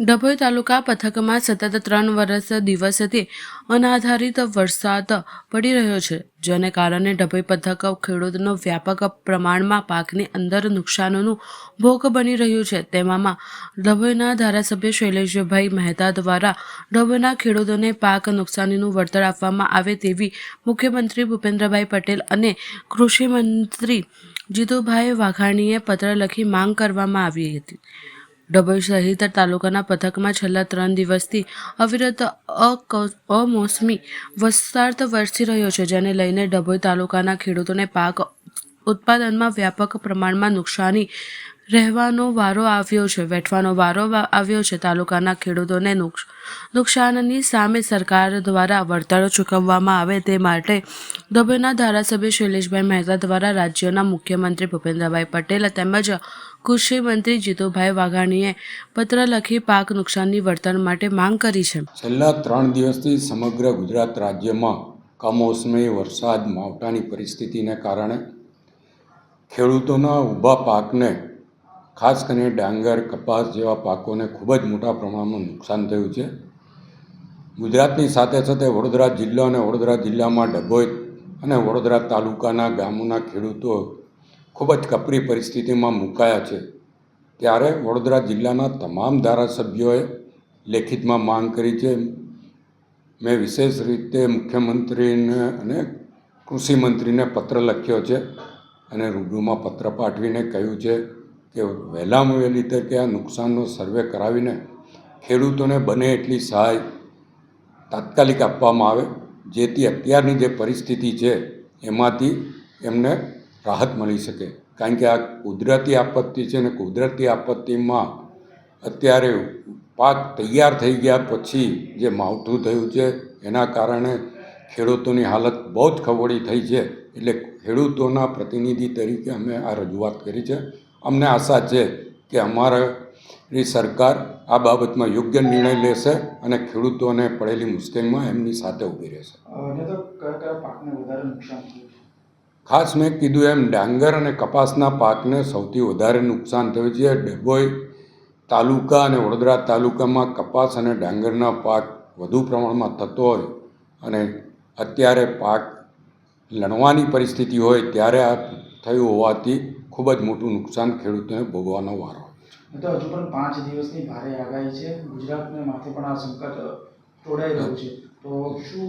ડભોઈ તાલુકા પથકમાં સતત ત્રણ વર્ષ દિવસથી અનાધારિત વરસાદ પડી રહ્યો છે, જેને કારણે ડભોઈ પથક ખેડૂતનો વ્યાપક પ્રમાણમાં પાકની અંદર નુકસાનનું ભોગ બની રહ્યું છે. તેવામાં ડભોઈના ધારાસભ્ય શૈલેષભાઈ મહેતા દ્વારા ડભોઈના ખેડૂતોને પાક નુકસાનીનું વળતર આપવામાં આવે તેવી મુખ્યમંત્રી ભૂપેન્દ્રભાઈ પટેલ અને કૃષિ મંત્રી જીતુભાઈ વાઘાણીએ પત્ર લખી માંગ કરવામાં આવી હતી. ડભોઈ સહિત તાલુકાના પથકમાં છેલ્લા ત્રણ દિવસથી અવિરત અમોસમી વરસાદ વરસી રહ્યો છે, જેને લઈને ડભોઈ તાલુકાના ખેડૂતોને પાક ઉત્પાદનમાં વ્યાપક પ્રમાણમાં નુકસાની રહેવાનો વારો આવ્યો છે, વેઠવાનો વારો આવ્યો છે તાલુકાના ખેડૂતોને નુકસ- નુકસાનની સામે સરકાર દ્વારા વળતર ચૂકવવામાં આવે તે માટે દબેના ધારાસભ્ય શૈલેષભાઈ મહેતા દ્વારા રાજ્યના મુખ્યમંત્રી ભૂપેન્દ્રભાઈ પટેલ તેમજ કૃષિ મંત્રી જીતુભાઈ વાઘાણીએ પત્ર લખી પાક નુકસાનની વળતર માટે માંગ કરી છે. છેલ્લા ત્રણ દિવસથી સમગ્ર ગુજરાત રાજ્યમાં કમોસમી વરસાદ, માવઠાની પરિસ્થિતિને કારણે ખેડૂતોના ઊભા પાકને ખાસ કરીને ડાંગર, કપાસ જેવા પાકોને ખૂબ જ મોટા પ્રમાણમાં નુકસાન થયું છે. ગુજરાતની સાથે સાથે વડોદરા જિલ્લો અને વડોદરા જિલ્લામાં ડભોઈ અને વડોદરા તાલુકાના ગામોના ખેડૂતો ખૂબ જ કપરી પરિસ્થિતિમાં મુકાયા છે. ત્યારે વડોદરા જિલ્લાના તમામ ધારાસભ્યોએ લેખિતમાં માંગ કરી છે. મેં વિશેષ રીતે મુખ્યમંત્રીને અને કૃષિ મંત્રીને પત્ર લખ્યો છે અને રૂબરૂમાં પત્ર પાઠવીને કહ્યું છે. કે વહેલામાં વહેલી તકે આ નુકસાનનો સર્વે કરાવીને ખેડૂતોને બને એટલી સહાય તાત્કાલિક આપવામાં આવે, જેથી અત્યારની જે પરિસ્થિતિ છે, એમાંથી એમને રાહત મળી શકે. કારણ કે આ કુદરતી આપત્તિ છે ને કુદરતી આપત્તિમાં અત્યારે પાક તૈયાર થઈ ગયા પછી જે માવઠું થયું છે, એના કારણે ખેડૂતોની હાલત બહુ જ ખવડી થઈ છે. એટલે ખેડૂતોના પ્રતિનિધિ તરીકે અમે આ રજૂઆત કરી છે. અમને આશા છે કે અમારી સરકાર આ બાબતમાં યોગ્ય નિર્ણય લેશે અને ખેડૂતોને પડેલી મુશ્કેલીમાં એમની સાથે ઊભી રહેશે. ખાસ મેં કીધું એમ ડાંગર અને કપાસના પાકને સૌથી વધારે નુકસાન થયું છે. ડભોઈ તાલુકા અને વડોદરા તાલુકામાં કપાસ અને ડાંગરના પાક વધુ પ્રમાણમાં થતો હોય અને અત્યારે પાક લણવાની પરિસ્થિતિ હોય ત્યારે આ થયું હોવાથી ખૂબ જ મોટું નુકસાન ખેડૂતોને ભોગવાનો વારો અને તો હજુ પણ પાંચ દિવસની ભારે આગાહી છે. ગુજરાતને માથે પણ આ સંકટ તોડાઈ રહ્યું છે. તો શું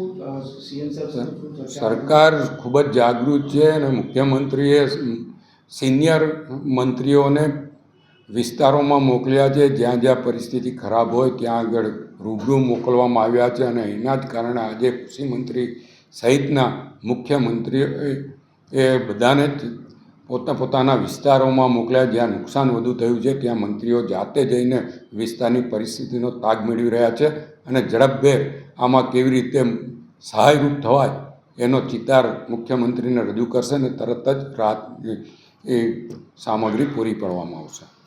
સીએમ સાહેબ સાથે શું ચર્ચા સરકાર ખૂબ જ જાગૃત છે અને મુખ્યમંત્રીએ સિનિયર મંત્રીઓને વિસ્તારોમાં મોકલ્યા છે. જ્યાં જ્યાં પરિસ્થિતિ ખરાબ હોય ત્યાં આગળ રૂબરૂ મોકલવામાં આવ્યા છે અને એના જ કારણે આજે કૃષિ મંત્રી સહિતના મુખ્યમંત્રીઓ એ બધાને જ પોતા પોતાના વિસ્તારોમાં મોકલ્યા, જ્યાં નુકસાન વધુ થયું છે, ત્યાં મંત્રીઓ જાતે જઈને વિસ્તારની પરિસ્થિતિનો તાગ મેળવી રહ્યા છે અને ઝડપભેર આમાં કેવી રીતે સહાયરૂપ થવાય એનો ચિતાર મુખ્યમંત્રીને રજૂ કરશે અને તરત જ રાહત, એ સામગ્રી પૂરી પાડવામાં આવશે.